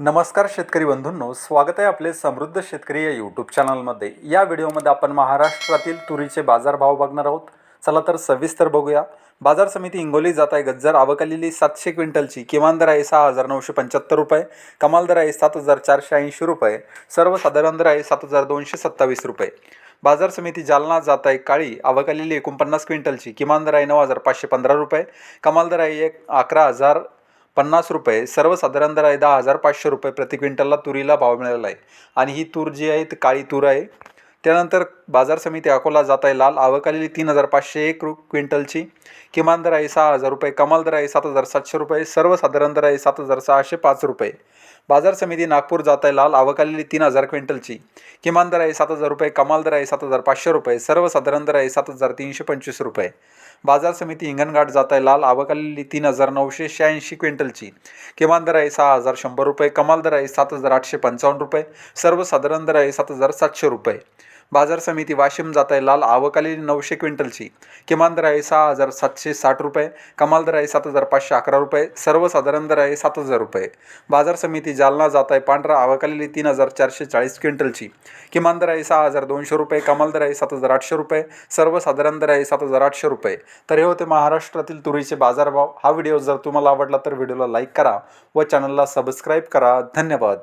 नमस्कार शेतकरी बंधूंनो स्वागत आहे आपले समृद्ध शेतकरी या यूट्यूब चॅनलमध्ये या व्हिडिओमध्ये आपण महाराष्ट्रातील तुरीचे बाजारभाव बघणार आहोत. चला तर सविस्तर बघूया. बाजार समिती हिंगोली जात आहे गज्जर आवकलेली सातशे क्विंटलची किमान दर आहे सहा हजार नऊशे पंच्याहत्तर रुपये कमाल दर आहे सात हजार चारशे ऐंशी रुपये सर्वसाधारण दर आहे सात हजार दोनशे सत्तावीस रुपये. बाजार समिती जालना जात आहे काळी आवकालेली एकोणपन्नास क्विंटलची किमान दर आहे नऊ हजार पाचशे पंधरा रुपये कमाल दर आहे एक अकरा हजार पन्नास रुपये सर्वसाधारण दर आहे दहा हजार पाचशे रुपये प्रति क्विंटलला तुरीला भाव मिळाला आहे. आणि ही तूर जी आहे ती काळी तूर आहे. त्यानंतर बाजार समिती अकोला जात आहे लाल आवकालेली तीन हजार पाचशे एक रु क्विंटलची. किमान दर आहे सहा हजार रुपये कमाल दर आहे सात हजार सातशे रुपये सर्वसाधारण दर आहे सात हजार सहाशे पाच रुपये. बाजार समिती नागपूर जात आहे लाल आवकालेली तीन हजार क्विंटलची. किमान दर आहे सात हजार रुपये कमाल दर आहे सात हजार पाचशे रुपये सर्वसाधारण दर आहे सात हजार तीनशे पंचवीस रुपये. बाजार समिती हिंगणघाट जात आहे लाल आवकालेली तीन हजार नऊशे शहाऐंशी क्विंटलची. किमान दर आहे सहा हजार शंभर रुपये कमाल दर आहे सात हजार आठशे पंचावन्न रुपये सर्वसाधारण दर आहे सात हजार सातशे रुपये. बाजार समिती वाशिम जात आहे लाल आवकाली नऊशे क्विंटलची. किमान दर आहे सहा हजार सातशे साठ रुपये कमाल दर आहे सात हजार पाचशे अकरा रुपये सर्वसाधारण दर आहे सात हजार रुपये. बाजार समिती जालना जात आहे पांढरा आवकालेली तीन हजार चारशे चाळीस क्विंटलची. किमान दर आहे सहा हजार दोनशे रुपये कमाल दर आहे सात हजार आठशे रुपये सर्वसाधारण दर आहे सात हजार आठशे रुपये. तर हे होते महाराष्ट्रातील तुरीचे बाजारभाव. हा व्हिडिओ जर तुम्हाला आवडला तर व्हिडिओला लाईक करा व चॅनलला सबस्क्राईब करा. धन्यवाद.